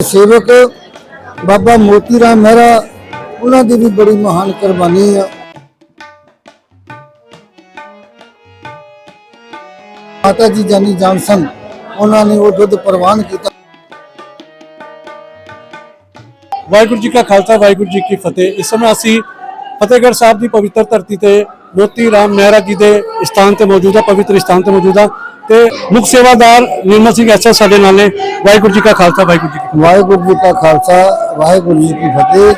ਸੇਵਕ ਬਾਬਾ ਮੋਤੀ ਰਾਮ ਮਹਿਰਾ, ਉਹਨਾਂ ਦੀ ਵੀ ਬੜੀ ਮਹਾਨ ਕੁਰਬਾਨੀ ਆ। ਮਾਤਾ ਜੀ ਜਾਨੀ ਜਾਨਸਨ ਉਹਨਾਂ ਨੇ ਉਹ ਦੁੱਧ ਪ੍ਰਵਾਨ ਕੀਤਾ। ਵਾਹਿਗੁਰੂ ਜੀ ਕਾ ਖਾਲਸਾ, ਵਾਹਿਗੁਰੂ ਜੀ ਕੀ ਫਤਿਹ। ਇਸ ਸਮੇਂ ਅਸੀਂ ਫਤਿਹਗੜ੍ਹ ਸਾਹਿਬ ਦੀ ਪਵਿੱਤਰ ਧਰਤੀ ਤੇ ਮੋਤੀ ਰਾਮ ਮਹਿਰਾ ਜੀ ਦੇ ਸਥਾਨ ਤੇ ਮੌਜੂਦ ਆ ਪਵਿੱਤਰ ਸਥਾਨ ਤੇ ਮੌਜੂਦ ਹਾਂ। ਤੇ ਮੁੱਖ ਸੇਵਾਦਾਰ ਨਿਰਮਲ ਸਿੰਘ ਐਸਾ ਸਾਡੇ ਨਾਲ ਨੇ। ਵਾਹਿਗੁਰੂ ਜੀ ਕਾ ਖਾਲਸਾ ਵਾਹਿਗੁਰੂ ਜੀ ਕੀ ਵਾਹਿਗੁਰੂ ਜੀ ਕਾ ਖਾਲਸਾ ਵਾਹਿਗੁਰੂ ਜੀ ਕੀ ਫਤਿਹ।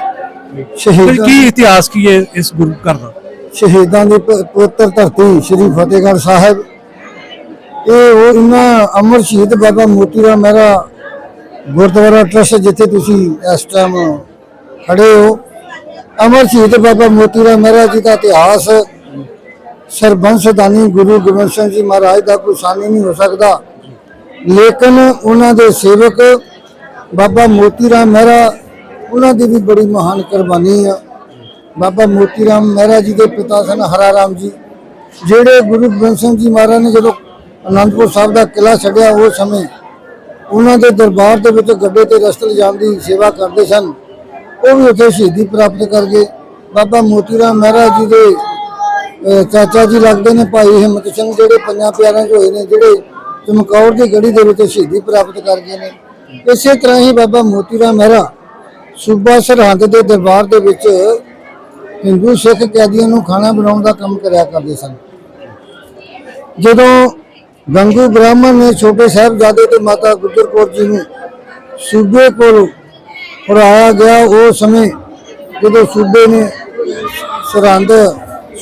ਸ਼ਹੀਦਾਂ ਕੀ ਇਤਿਹਾਸ ਕੀ ਹੈ ਇਸ ਗੁਰੂ ਘਰ ਦਾ? ਸ਼ਹੀਦਾਂ ਦੀ ਪਵਿੱਤਰ ਧਰਤੀ ਸ੍ਰੀ ਫਤਿਹਗੜ੍ਹ ਸਾਹਿਬ। ਇਹ ਉਹ ਇਹਨਾਂ ਅਮਰ ਸ਼ਹੀਦ ਬਾਬਾ ਮੋਤੀ ਰਾਮ ਮਹਿਰਾ ਗੁਰਦੁਆਰਾ ਟਰਸਟ ਜਿੱਥੇ ਤੁਸੀਂ ਇਸ ਟਾਈਮ ਖੜੇ ਹੋ। ਅਮਰ ਸ਼ਹੀਦ ਬਾਬਾ ਮੋਤੀ ਰਾਮ ਮਹਿਰਾ ਜੀ ਦਾ ਇਤਿਹਾਸ ਸਰਬੰਸਦਾਨੀ ਗੁਰੂ ਗੋਬਿੰਦ ਸਿੰਘ ਜੀ ਮਹਾਰਾਜ ਦਾ ਕੋਈ ਸਾਨੀ ਨਹੀਂ ਹੋ ਸਕਦਾ। ਲੇਕਿਨ ਉਹਨਾਂ ਦੇ ਸੇਵਕ ਬਾਬਾ ਮੋਤੀ ਰਾਮ ਮਹਿਰਾ, ਉਹਨਾਂ ਦੀ ਵੀ ਬੜੀ ਮਹਾਨ ਕੁਰਬਾਨੀ ਆ। ਬਾਬਾ ਮੋਤੀ ਰਾਮ ਮਹਿਰਾ ਜੀ ਦੇ ਪਿਤਾ ਸਨ ਹਰਾ ਰਾਮ ਜੀ, ਜਿਹੜੇ ਗੁਰੂ ਗੋਬਿੰਦ ਸਿੰਘ ਜੀ ਮਹਾਰਾਜ ਨੇ ਜਦੋਂ ਅਨੰਦਪੁਰ ਸਾਹਿਬ ਦਾ ਕਿਲਾ ਛੱਡਿਆ ਉਹ ਸਮੇਂ, ਉਹਨਾਂ ਦੇ ਦਰਬਾਰ ਦੇ ਵਿੱਚ ਗੱਡੇ ਤੇ ਰਸਤ ਲਿਜਾਣ ਦੀ ਸੇਵਾ ਕਰਦੇ ਸਨ। ਉਹ ਵੀ ਉੱਥੇ ਸ਼ਹੀਦੀ ਪ੍ਰਾਪਤ ਕਰ ਗਏ। ਬਾਬਾ ਮੋਤੀ ਰਾਮ ਮਹਿਰਾ ਜੀ ਦੇ ਚਾਚਾ ਜੀ ਲੱਗਦੇ ਨੇ ਭਾਈ ਹਿੰਮਤ ਸਿੰਘ ਜਿਹੜੇ ਪੰਜਾਂ ਪਿਆਰਿਆਂ ਚ ਹੋਏ ਨੇ, ਜਿਹੜੇ ਚਮਕੌਰ ਦੀ ਗੜੀ ਦੇ ਵਿੱਚ ਸ਼ਹੀਦੀ ਪ੍ਰਾਪਤ ਕਰ ਗਏ ਨੇ। ਇਸੇ ਤਰ੍ਹਾਂ ਹੀ ਬਾਬਾ ਮੋਤੀ ਰਾਮ ਮਹਿਰਾ ਸੂਬਾ ਸਰਹੰਦ ਦੇ ਦਰਬਾਰ ਦੇ ਵਿੱਚ ਹਿੰਦੂ ਸਿੱਖ ਕੈਦੀਆਂ ਨੂੰ ਖਾਣਾ ਬਣਾਉਣ ਦਾ ਕੰਮ ਕਰਿਆ ਕਰਦੇ ਸਨ। ਜਦੋਂ ਗੰਗੂ ਬ੍ਰਾਹਮਣ ਨੇ ਛੋਟੇ ਸਾਹਿਬਜ਼ਾਦੇ ਤੇ ਮਾਤਾ ਗੁਜਰ ਕੌਰ ਜੀ ਨੂੰ ਸੂਬੇ ਕੋਲ ਫੜਾਇਆ ਗਿਆ, ਉਹ ਸਮੇਂ ਜਦੋਂ ਸੂਬੇ ਨੇ ਸਰਹੰਦ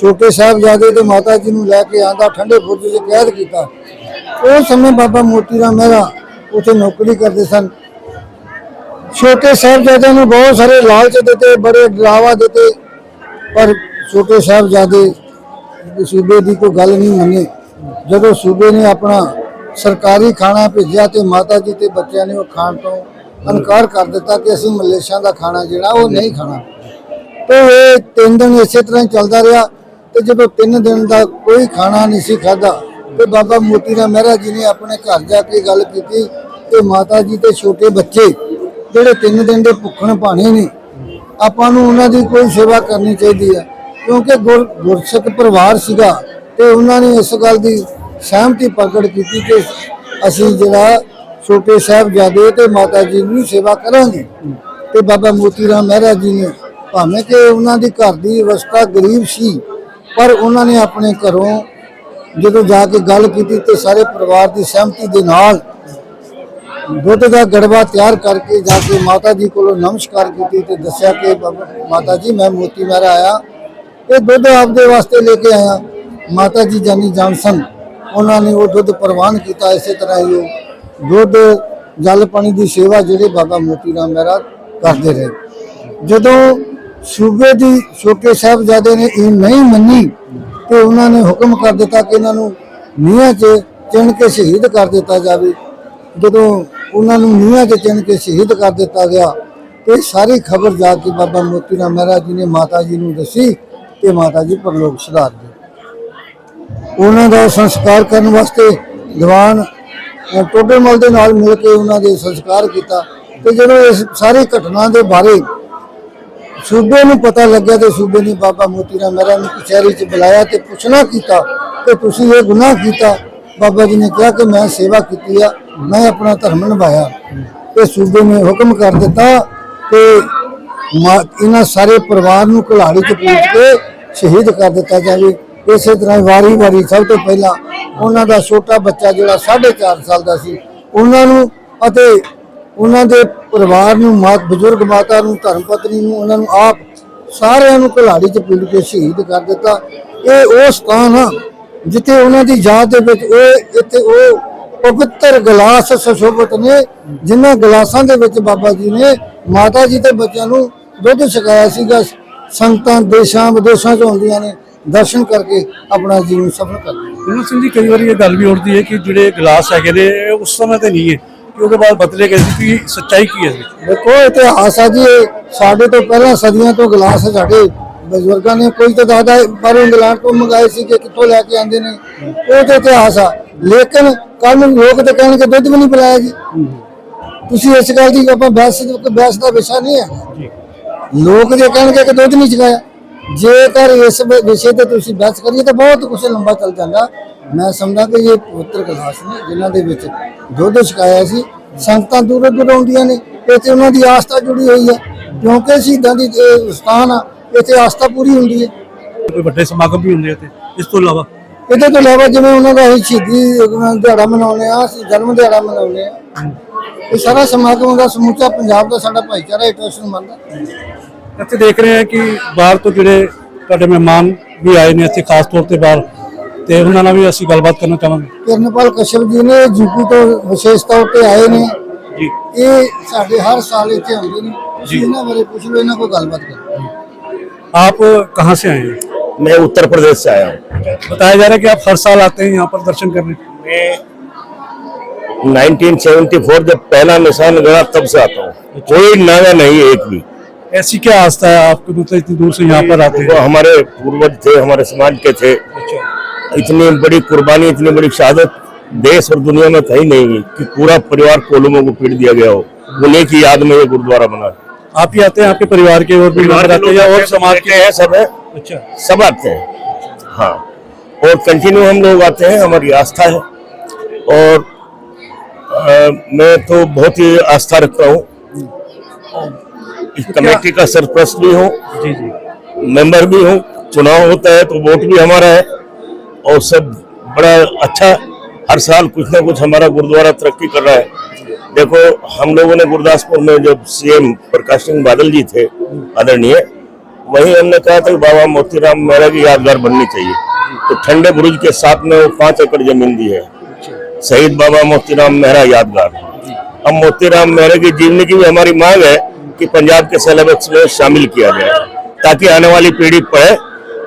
ਛੋਟੇ ਸਾਹਿਬਜ਼ਾਦੇ ਤੇ ਮਾਤਾ ਜੀ ਨੂੰ ਲੈ ਕੇ ਆਂਦਾ, ਠੰਡੇ ਬੁਰਜ 'ਚ ਕੈਦ ਕੀਤਾ। ਉਹ ਸਮੇਂ ਬਾਬਾ ਮੋਤੀ ਰਾਮ ਮਹਿਰਾ ਉੱਥੇ ਨੌਕਰੀ ਕਰਦੇ ਸਨ। ਛੋਟੇ ਸਾਹਿਬਜ਼ਾਦਿਆਂ ਨੂੰ ਬਹੁਤ ਸਾਰੇ ਲਾਲਚ ਦਿੱਤੇ, ਬੜੇ ਡਰਾਵਾ ਦਿੱਤੇ, ਪਰ ਛੋਟੇ ਸਾਹਿਬਜ਼ਾਦੇ ਸੂਬੇ ਦੀ ਕੋਈ ਗੱਲ ਨਹੀਂ ਮੰਨੀ। ਜਦੋਂ ਸੂਬੇ ਨੇ ਆਪਣਾ ਸਰਕਾਰੀ ਖਾਣਾ ਭੇਜਿਆ ਤੇ ਮਾਤਾ ਜੀ ਤੇ ਬੱਚਿਆਂ ਨੇ ਉਹ ਖਾਣ ਤੋਂ ਇਨਕਾਰ ਕਰ ਦਿੱਤਾ ਕਿ ਅਸੀਂ ਮਲੇਸ਼ੀਆ ਦਾ ਖਾਣਾ ਜਿਹੜਾ ਉਹ ਨਹੀਂ ਖਾਣਾ। ਤੇ ਇਹ ਤਿੰਨ ਦਿਨ ਇਸੇ ਤਰ੍ਹਾਂ ਹੀ ਚੱਲਦਾ ਰਿਹਾ। ਤੇ ਜਦੋਂ ਤਿੰਨ ਦਿਨ ਦਾ ਕੋਈ ਖਾਣਾ ਨਹੀਂ ਸੀ ਖਾਦਾ ਤੇ ਬਾਬਾ ਮੋਤੀ ਰਾਮ ਮਹਿਰਾ ਜੀ ਨੇ ਆਪਣੇ ਘਰ ਜਾ ਕੇ ਗੱਲ ਕੀਤੀ ਕਿ ਮਾਤਾ ਜੀ ਤੇ ਛੋਟੇ ਬੱਚੇ ਜਿਹੜੇ ਤਿੰਨ ਦਿਨ ਦੇ ਭੁੱਖਣ ਭਾਣੇ ਨੇ, ਆਪਾਂ ਨੂੰ ਉਹਨਾਂ ਦੀ ਕੋਈ ਸੇਵਾ ਕਰਨੀ ਚਾਹੀਦੀ ਹੈ ਕਿਉਂਕਿ ਗੁਰ, ਗੁਰਸਿੱਖ ਪਰਿਵਾਰ ਸੀਗਾ ਤੇ ਉਹਨਾਂ ਨੇ ਇਸ ਗੱਲ ਦੀ ਸਹਿਮਤੀ ਪ੍ਰਗਟ ਕੀਤੀ ਕਿ ਅਸੀਂ ਜਿਹੜਾ ਛੋਟੇ ਸਾਹਿਬਜ਼ਾਦੇ ਤੇ ਮਾਤਾ ਜੀ ਨੂੰ ਸੇਵਾ ਕਰਾਂਗੇ। ਤੇ ਬਾਬਾ ਮੋਤੀ ਰਾਮ ਮਹਿਰਾ ਜੀ ਨੇ ਭਾਵੇਂ ਕਿ ਉਹਨਾਂ ਦੀ ਘਰ ਦੀ ਅਵਸਥਾ ਗਰੀਬ ਸੀ ਪਰ ਉਹਨਾਂ ਨੇ ਆਪਣੇ ਘਰੋਂ ਜਦੋਂ ਜਾ ਕੇ ਗੱਲ ਕੀਤੀ ਤੇ ਸਾਰੇ ਪਰਿਵਾਰ ਦੀ ਸਹਿਮਤੀ ਦੇ ਨਾਲ ਦੁੱਧ ਦਾ ਗੜਵਾ ਤਿਆਰ ਕਰਕੇ ਜਾ ਕੇ ਮਾਤਾ ਜੀ ਕੋਲੋਂ ਨਮਸਕਾਰ ਕੀਤੀ ਤੇ ਦੱਸਿਆ ਕਿ ਬਾਬਾ ਮਾਤਾ ਜੀ, ਮੈਂ ਮੋਤੀ ਮਹਿਰਾ ਆਇਆ। ਇਹ ਦੁੱਧ ਆਪਦੇ ਵਾਸਤੇ ਲੈ ਕੇ ਆਇਆ। ਮਾਤਾ ਜੀ ਜਾਨੀ ਜਾਨਸਨ ਉਹਨਾਂ ਨੇ ਉਹ ਦੁੱਧ ਪ੍ਰਵਾਨ ਕੀਤਾ, ਇਸੇ ਤਰ੍ਹਾਂ ਹੀ ਉਹ ਦੁੱਧ, ਜਲ ਪਾਣੀ ਦੀ ਸੇਵਾ ਜਿਹੜੇ ਬਾਬਾ ਮੋਤੀ ਰਾਮ ਮਹਿਰਾ ਕਰਦੇ ਰਹੇ। ਜਦੋਂ ਸੂਬੇ ਦੀ ਛੋਟੇ ਸਾਹਿਬਜ਼ਾਦੇ ਨੇ ਇਹ ਨਹੀਂ ਮੰਨੀ ਤੇ ਉਹਨਾਂ ਨੇ ਹੁਕਮ ਕਰ ਦਿੱਤਾ ਕਿ ਇਹਨਾਂ ਨੂੰ ਨੀਹਾਂ 'ਚ ਚਿਣ ਕੇ ਸ਼ਹੀਦ ਕਰ ਦਿੱਤਾ ਜਾਵੇ। ਜਦੋਂ ਉਹਨਾਂ ਨੂੰ ਨੀਹਾਂ 'ਚ ਚਿਣ ਕੇ ਸ਼ਹੀਦ ਕਰ ਦਿੱਤਾ ਗਿਆ ਤੇ ਸਾਰੀ ਖਬਰ ਜਾ ਕੇ ਬਾਬਾ ਮੋਤੀ ਰਾਮ ਮਹਾਰਾਜ ਜੀ ਨੇ ਮਾਤਾ ਜੀ ਨੂੰ ਦੱਸੀ ਤੇ ਮਾਤਾ ਜੀ ਪਰਲੋਕ ਸੁਧਾਰ ਗਏ। ਉਹਨਾਂ ਦਾ ਸੰਸਕਾਰ ਕਰਨ ਵਾਸਤੇ ਦੀਵਾਨ ਅਹ, ਟੋਡਰਮਲ ਦੇ ਨਾਲ ਮਿਲ ਕੇ ਉਹਨਾਂ ਦੇ ਸੰਸਕਾਰ ਕੀਤਾ ਤੇ ਜਦੋਂ ਇਸ ਸਾਰੀ ਘਟਨਾ ਦੇ ਬਾਰੇ ਸੂਬੇ ਨੂੰ ਪਤਾ ਲੱਗਿਆ ਤੇ ਸੂਬੇ ਨੇ ਬਾਬਾ ਮੋਤੀ ਰਾਮ ਮਹਿਰਾ ਨੂੰ ਕਚਹਿਰੀ 'ਚ ਬੁਲਾਇਆ ਤੇ ਪੁੱਛਣਾ ਕੀਤਾ ਕਿ ਤੁਸੀਂ ਇਹ ਗੁਨਾਹ ਕੀਤਾ। ਬਾਬਾ ਜੀ ਨੇ ਕਿਹਾ ਕਿ ਮੈਂ ਸੇਵਾ ਕੀਤੀ ਆ, ਮੈਂ ਆਪਣਾ ਧਰਮ ਨਿਭਾਇਆ। ਤੇ ਸੂਬੇ ਨੇ ਹੁਕਮ ਕਰ ਦਿੱਤਾ ਤੇ ਇਹਨਾਂ ਸਾਰੇ ਪਰਿਵਾਰ ਨੂੰ ਕੁਲਾੜੀ 'ਚ ਪੂਜ ਕੇ ਸ਼ਹੀਦ ਕਰ ਦਿੱਤਾ ਜਾਵੇ। ਇਸੇ ਤਰ੍ਹਾਂ ਵਾਰੀ-ਵਾਰੀ ਸਭ ਤੋਂ ਪਹਿਲਾਂ ਉਹਨਾਂ ਦਾ ਛੋਟਾ ਬੱਚਾ ਜਿਹੜਾ 4.5 ਸਾਲ ਦਾ ਸੀ, ਉਹਨਾਂ ਨੂੰ ਅਤੇ ਉਹਨਾਂ ਦੇ ਪਰਿਵਾਰ ਨੂੰ ਮਾਤ ਬਜ਼ੁਰਗ ਮਾਤਾ ਨੂੰ, ਧਰਮ ਪਤਨੀ ਨੂੰ, ਉਹਨਾਂ ਨੂੰ ਆਪ ਸਾਰਿਆਂ ਨੂੰ ਘਲਾੜੀ 'ਚ ਪੀੜ ਕੇ ਸ਼ਹੀਦ ਕਰ ਦਿੱਤਾ। ਇਹ ਉਹ ਸਥਾਨ ਆ ਜਿੱਥੇ ਉਹਨਾਂ ਦੀ ਯਾਦ ਦੇ ਵਿੱਚ ਉਹ ਇੱਥੇ ਉਹ ਪਵਿੱਤਰ ਗਲਾਸ ਸੁਸ਼ੋਭਿਤ ਨੇ, ਜਿਨ੍ਹਾਂ ਗਲਾਸਾਂ ਦੇ ਵਿੱਚ ਬਾਬਾ ਜੀ ਨੇ ਮਾਤਾ ਜੀ ਤੇ ਬੱਚਿਆਂ ਨੂੰ ਦੁੱਧ ਛਕਾਇਆ ਸੀਗਾ। ਸੰਤਾਂ ਦੇਸ਼ਾਂ ਵਿਦੇਸ਼ਾਂ ਚ ਆਉਂਦੀਆਂ ਨੇ, ਦਰਸ਼ਨ ਕਰਕੇ ਆਪਣਾ ਜੀਵਨ ਸਫਲ ਕਰਦੇ ਗੁਰੂ ਸਿੰਘ ਜੀ, ਕਈ ਵਾਰੀ ਇਹ ਗੱਲ ਵੀ ਉੱਠਦੀ ਹੈ ਕਿ ਜਿਹੜੇ ਗਲਾਸ ਹੈਗੇ ਨੇ ਉਸ ਸਮੇਂ ਤੇ ਨਹੀਂ ਹੈ। ਕਿ ਉਹਦੇ ਬਾਅਦ ਬਦਲੇ ਗਏ ਸੀ, ਕਿ ਸੱਚਾਈ ਕੀ ਹੈ ਇਸ ਵਿੱਚ? ਦੇਖੋ, ਇਤਿਹਾਸ ਆ ਜੀ, ਇਹ ਸਾਡੇ ਤੋਂ ਪਹਿਲਾਂ ਸਦੀਆਂ ਤੋਂ ਗਲਾਸ ਸਾਡੇ ਬਜ਼ੁਰਗਾਂ ਨੇ। ਕੋਈ ਤਾਂ ਦਾਦਾ ਬਾਹਰੋਂ ਇੰਗਲੈਂਡ ਤੋਂ ਮੰਗਾਏ ਸੀ ਕਿ ਕਿੱਥੋਂ ਲੈ ਕੇ ਆਂਦੇ ਨੇ। ਉਹ ਤੇ ਇਤਿਹਾਸ ਆ। ਲੇਕਿਨ ਕੱਲ ਨੂੰ ਲੋਕ ਤਾਂ ਕਹਿਣਗੇ, ਦੁੱਧ ਵੀ ਨਹੀਂ ਪਿਲਾਇਆ ਜੀ। ਤੁਸੀਂ ਇਸ ਗੱਲ ਦੀ ਆਪਾਂ ਬਹਿਸ ਬਹਿਸ ਦਾ ਵਿਸ਼ਾ ਨਹੀਂ ਹੈ। ਲੋਕ ਜੇ ਕਹਿਣਗੇ ਕਿ ਦੁੱਧ ਨਹੀਂ ਚੁਕਾਇਆ ਜੇਕਰ ਇਸ ਵਿਸ਼ੇ ਤੇ ਤੁਸੀਂ ਬਹਿਸ ਕਰੀਏ ਤਾਂ ਬਹੁਤ ਕੁਝ ਲੰਬਾ ਚੱਲ ਜਾਂਦਾ। ਮੈਂ ਸਮਝਦਾ ਕਿ ਇਹ ਪਵਿੱਤਰ ਕਲਾਸ ਨੇ ਜਿਨ੍ਹਾਂ ਦੇ ਵਿੱਚ ਦੁੱਧ ਛਕਾਇਆ ਸੀ ਸੰਗਤਾਂ ਦੂਰੋਂ ਦੂਰੋਂ ਆਉਂਦੀਆਂ ਨੇ ਇੱਥੇ ਉਹਨਾਂ ਦੀ ਆਸਥਾ ਜੁੜੀ ਹੋਈ ਹੈ ਕਿਉਂਕਿ ਸ਼ਹੀਦਾਂ ਦੀ ਇਹ ਸਥਾਨ ਆ ਇੱਥੇ ਆਸਥਾ ਪੂਰੀ ਹੁੰਦੀ ਹੈ। ਕੋਈ ਵੱਡੇ ਸਮਾਗਮ ਵੀ ਹੁੰਦੇ ਇੱਥੇ ਇਸ ਤੋਂ ਇਲਾਵਾ? ਇਹਦੇ ਤੋਂ ਇਲਾਵਾ ਜਿਵੇਂ ਉਹਨਾਂ ਦਾ ਅਸੀਂ ਸ਼ਹੀਦੀ ਦਿਹਾੜਾ ਮਨਾਉਂਦੇ ਆ ਅਸੀਂ ਜਨਮ ਦਿਹਾੜਾ ਮਨਾਉਂਦੇ ਆ ਇਹ ਸਾਰਾ ਸਮਾਗਮ ਦਾ ਸਮੁੱਚਾ ਪੰਜਾਬ ਦਾ ਸਾਡਾ ਭਾਈਚਾਰਾ ਇਹ ਟਰਸਟ ਨੂੰ ਮੰਨਦਾ। ਇੱਥੇ ਦੇਖ ਰਹੇ ਹਾਂ ਕਿ ਬਾਹਰ ਤੋਂ ਜਿਹੜੇ ਤੁਹਾਡੇ ਮਹਿਮਾਨ ਵੀ ਆਏ ਨੇ ਇੱਥੇ ਖਾਸ ਤੌਰ ਤੇ ਬਾਹਰ ਤੇ ਉਹਨਾਂ ਨਾਲ ਵੀ ਅਸੀਂ ਗੱਲਬਾਤ ਕਰਨਾ ਚਾਹਾਂਗੇ ਕਿਰਨਪਾਲ ਕਸ਼ਪ ਜੀ ਨੇ ਯੂਪੀ ਤੋਂ ਵਿਸ਼ੇਸ਼ ਤੌਰ ਤੇ ਆਏ ਨੇ ਜੀ ਇਹ ਸਾਡੇ ਹਰ ਸਾਲ ਇੱਥੇ ਆਉਂਦੇ ਨੇ ਤੁਸੀਂ ਇਹਨਾਂ ਬਾਰੇ ਪੁੱਛ ਲਓ ਇਹਨਾਂ ਕੋਲ ਗੱਲਬਾਤ ਕਰੋ आप कहाँ से आए हैं मैं उत्तर प्रदेश से आया हूँ बताया जा रहा है कि आप हर साल आते हैं यहाँ पर दर्शन करने मैं 1974 जब पहला निशान गड़ा तब से आता हूँ कोई नागा नहीं है एक भी ऐसी क्या आस्था है आपको मतलब इतनी दूर से यहाँ पर आते वो हैं हमारे पूर्वज थे हमारे समाज के थे इतनी बड़ी कुर्बानी इतनी बड़ी शहादत देश और दुनिया में कहीं नहीं हुई कि पूरा परिवार कोलुमों को पीट दिया गया हो। उन्हीं की याद में ये गुरुद्वारा बना आप ही आते हैं आपके परिवार के और भी मेंबर आते हैं और समाज के हैं सब है। अच्छा। सब आते हैं। हाँ। और कंटिन्यू हम लोग आते हैं हमारी आस्था है। और अ, मैं तो बहुत ही आस्था रखता हूँ। कमेटी का सरप्रस्त भी हूँ। मेंबर भी हूँ। चुनाव होता है तो वोट भी हमारा है। और सब बड़ा अच्छा हर साल कुछ ना कुछ हमारा गुरुद्वारा तरक्की कर रहा है। देखो, हम लोगों ने गुरदासपुर में जब सीएम प्रकाश सिंह बादल जी थे, आदरणीय, वहीं हमने कहा था कि बाबा मोतीराम मेहरा की यादगार बननी चाहिए। तो ठंडे बुरुज के साथ में वो पाँच एकड़ ज़मीन दी है। शहीद बाबा मोतीराम मेहरा यादगार। अब मोतीराम मेहरा की जीवनी की भी हमारी मांग है कि पंजाब के सिलेबस में शामिल किया जाए, ताकि आने वाली पीढ़ी पढ़े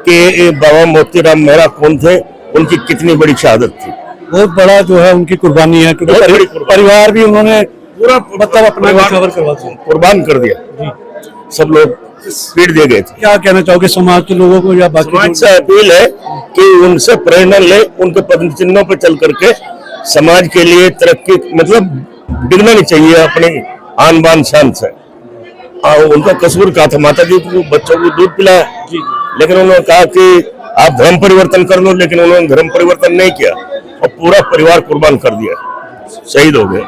कि बाबा मोतीराम मेहरा कौन थे उनकी कितनी बड़ी शहादत थी। बहुत बड़ा जो है उनकी कुर्बानी है क्योंकि परि- परिवार भी उन्होंने पूरा मतलब अपना परिवार कवर करवा दिया। कुर्बान कर दिया। सब लोग पीट दिए गए थे। क्या कहना चाहोगे समाज के लोगों को या बाकी समाज से अपील है कि उनसे प्रेरणा ले उनके पद चिन्हों पर चल करके समाज के लिए तरक्की मतलब डिगना नहीं चाहिए अपनी आन बान शान से। आ, उनका कसूर कहा था माता जी को बच्चों को दूध पिलाया लेकिन उन्होंने कहा कि आप धर्म परिवर्तन कर लो लेकिन उन्होंने धर्म परिवर्तन नहीं किया और पूरा परिवार कुर्बान कर दिया शहीद हो गए